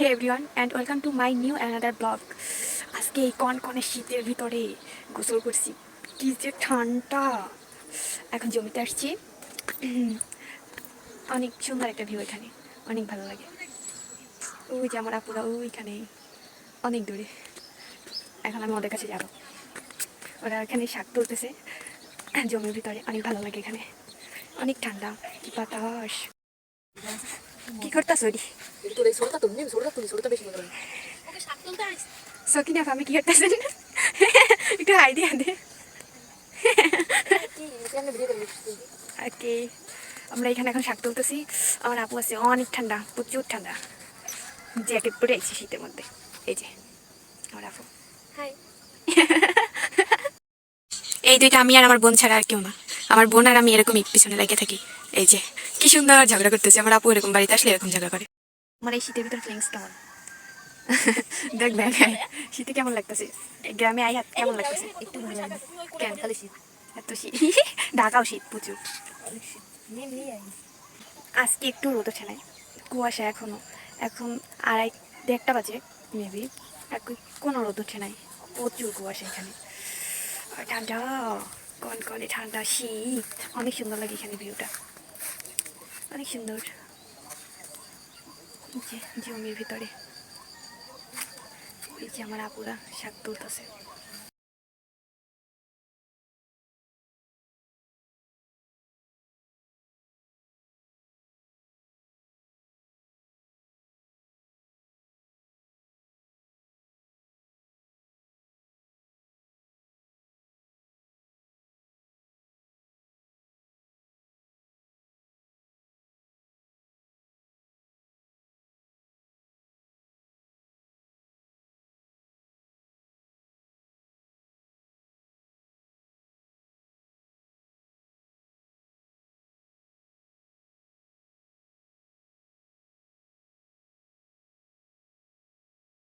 Hey everyone and welcome to my new another blog আজকে এই কন কনে শীতের ভিতরে গোসল করছি। কি যে ঠান্ডা। এখন জমিতে আসছি। অনেক সুন্দর একটা ভিউ এখানে। অনেক ভালো লাগে। ওই যে আমার আপুরা ওইখানে। অনেক দূরে। এখন আমি ওদের কাছে যাব। ওরা এখানে শাক তুলতেছে। জমির ভিতরে অনেক ভালো লাগে এখানে। অনেক ঠান্ডা। কি বাতাস। কি করতেছ ওরি তুমি তুমি বেশি মজা লাগে। সকিনা আমি কি করতেছেন একটু হাই দিয়ে দে ওকে আমরা এখানে এখন শাক তুলতেছি। আমার আপু আছে অনেক ঠান্ডা প্রচুর ঠান্ডা। জ্যাকেট পরে আছি শীতের মধ্যে। এই যে আমার আপু। এই দুইটা আমি আর আমার বোন ছাড়া আর কেউ না। আমার বোন আর আমি এরকমই পিছনে লেগে থাকি। এই যে কি সুন্দর ঝগড়া করতেছে। আমার আপু এরকম বাড়িতে আসলে এরকম ঝগড়া করে। আমার এই শীতের ভিতর ফিলিংস কেমন? দেখ দেখ। শীতে কেমন লাগতেছে? গ্রামে আই কেমন লাগতেছে? একটু ভালো লাগে কেন? খালি শীত? এত শীত? ঢাকাও শীত প্রচুর। আজকে একটু রোদ ওঠে নাই। কুয়াশা এখনও। এখন আড়াই দেড়টা বাজে মেবি কোনো রোদ ওঠে নাই। প্রচুর কুয়াশা এখানে। ঠান্ডা। কনকনে ঠান্ডা শীত। অনেক সুন্দর লাগে এখানে ভিউটা অনেক সুন্দর। যে জমির ভিতরে। ওই যে আমার আপুরা শাক তুলতেছে।